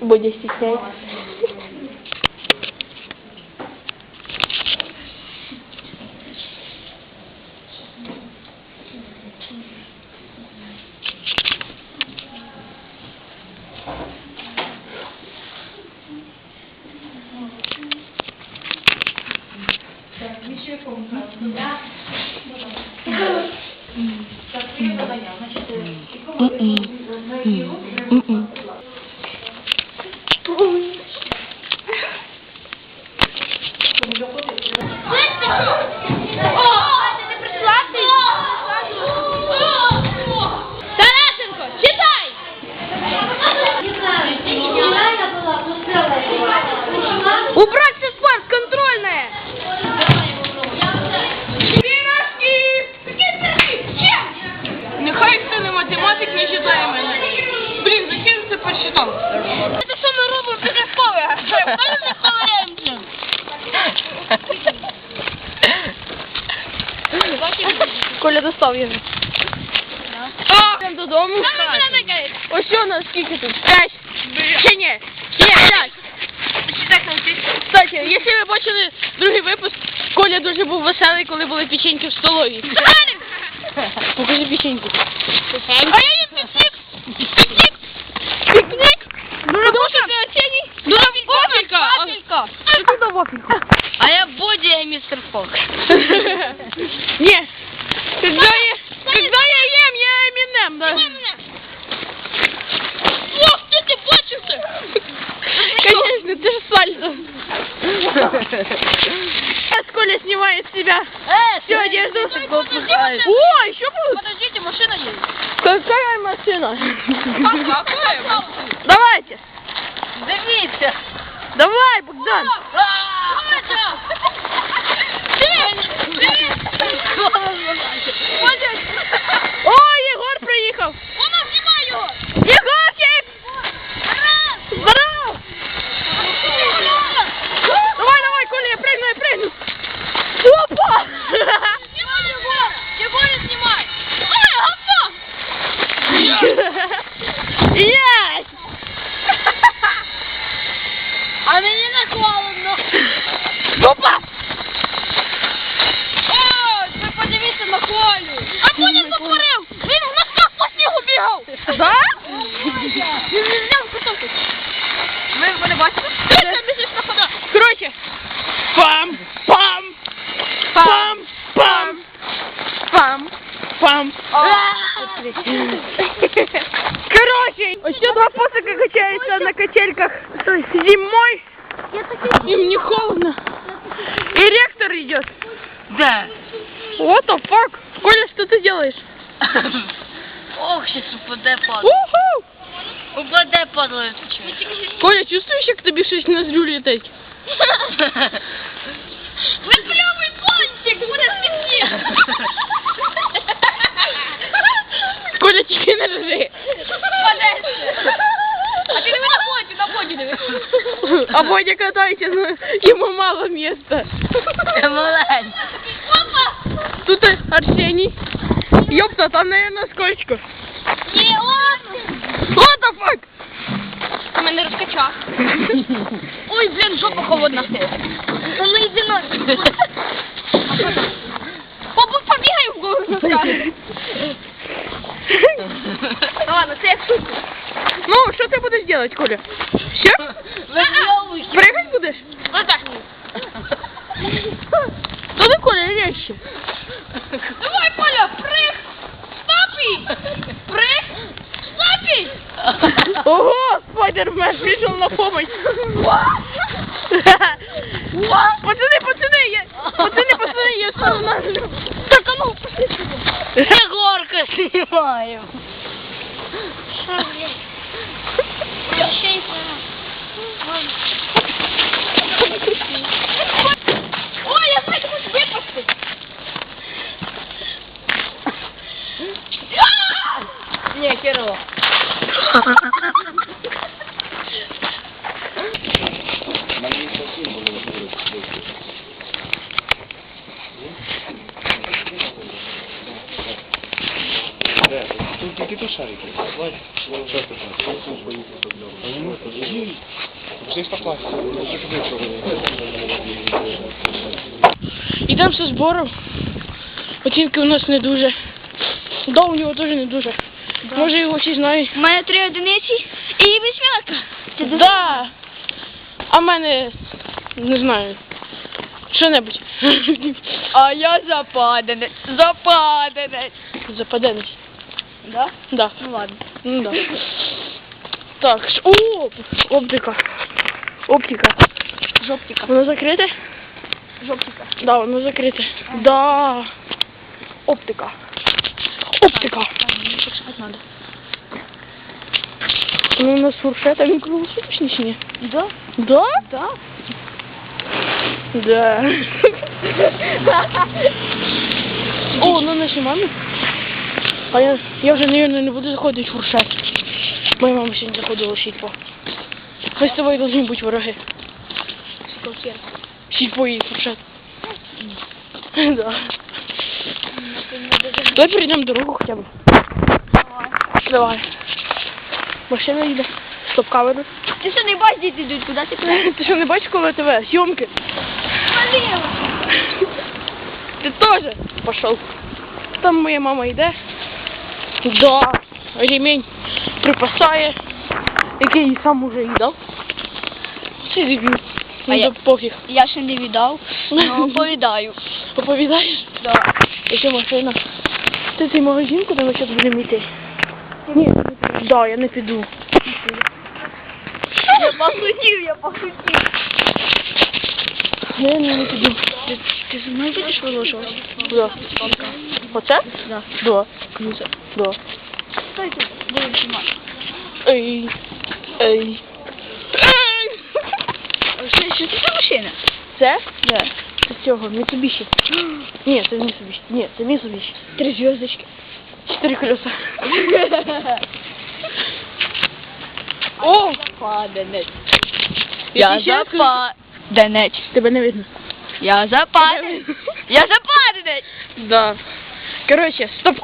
modifiquei. Mm-mm. Mm-mm. Коля достав його. Йдемо додому. Ось що у нас скільки тут? П'ять. Ще ні. Ні, п'ять. Кстати, якщо ви бачили другий випуск, Коля дуже був веселий, коли були печеньки в столовій. Покажи печеньки. А я їм пікнік! Пікнік! Ну. Що ти за вафелька? А я Боді, а мистер Фок. Нет. Когда я, когда я ем, я Эминем, да. Ох, ти бачив це? Конечно, ты же сальдо. Сейчас Коля снимает с себя Е, всю одежду. О, еще будет. Подождите, машина есть. Какая машина? Какая? Давайте. Дивіться. Давай, Богдан. А мені не холодно. Опа! Ой, ви подивіться на Колю. А Коля затворив! Він в носках по снігу бігав! Да? Він не взяв куток. Ви мене бачите? пусика качаются на качельках зимой. Им не холодно. И ректор идет. Да. What the fuck? Коля, что ты делаешь? Ох, сейчас упаде падає. Уху! Упаде падає. Коля, чувствуешь, як тобі щось на злю летить? Ви кльовий пончик, буде смішні. Коля, тільки не А Бодя катається, ну, йому мало місця. Маленький. Тут Арсений. Ёпта, там, наверное, скольчко. Ні, ладно. What the fuck? Ти мене розкачав. Ой, блін, жопа холодна. Ну йди на. Побу побігай в гору носками. Ладно, це як. Ну, що ти будеш делать, Коля? Що? Прыгать будеш? Отак. Та ну, Коля, резче. Давай, Коля, прыг! Стопи! Прыг! Стопи! Ого, Спайдермен пришел на помощь. Пацаны, пацаны, я... Пацаны, пацаны, я встану на землю. Так, а ну, пошли сюда. Егорка знімаю. Ой, я знаю, випасти. Херово. Мене не зовсім було говорити. Де? Тут шарики. Вже покласти. Йдемо зі збору. Оцінки у нас не дуже. Да, у нього теж не дуже. Може його всі знають. У мене три одиниці і восьмерка. Да. А в мене не знаю. Що-небудь. А я западенець. Западенець. Западенець. Да? Да. Ну ладно. Ну да. Так, ш- о, оптика. Оптика. Жоптика. Воно закрите? Жоптика. Да, воно закрите. Да. Оптика. Оптика. Мені так шукати надо. Ну, у нас фуршет, а він круглосуточний чи ні? Да? Да? Да. Да. О, ну наші мамі. А я, я вже, наверное, не буду заходити в. Моя мама сьогодні заходила в сільпо. Ми з тобою повинні бути вороги. Сільпо і фуршет. Да. Давай перейдемо дорогу хоча б. Давай. Машина йде. Стоп камеру. Ти що не бачиш, діти йдуть, куди ти підеш? Ти що не бачиш коли ТВ? Зйомки. Ти теж пішов. Там моя мама йде. Да. Ремінь припасає, який сам уже їдав. Це дебіл. А Ну, я- пофіг. Я ще не віддав, але оповідаю. Оповідаєш? Да. Яка машина? Це цей магазин, куди ми зараз будемо йти? Ні, да, я не піду. Я похудів, я похудів. Я не, не піду. Ти, ти зі мною будеш виложувати? Да. Оце? Да. Да. Да. Стой тут, знімати. Ей. Ей. Ей. Що, що це за машина? Це? Да. Це цього, Mitsubishi. Ні, це Mitsubishi. Ні, це Mitsubishi. Три зв'язочки. Чотири колеса. О! Западенець. Я западенець. Тебе не видно. Я западенець. Я западенець. Да. Короче, стоп.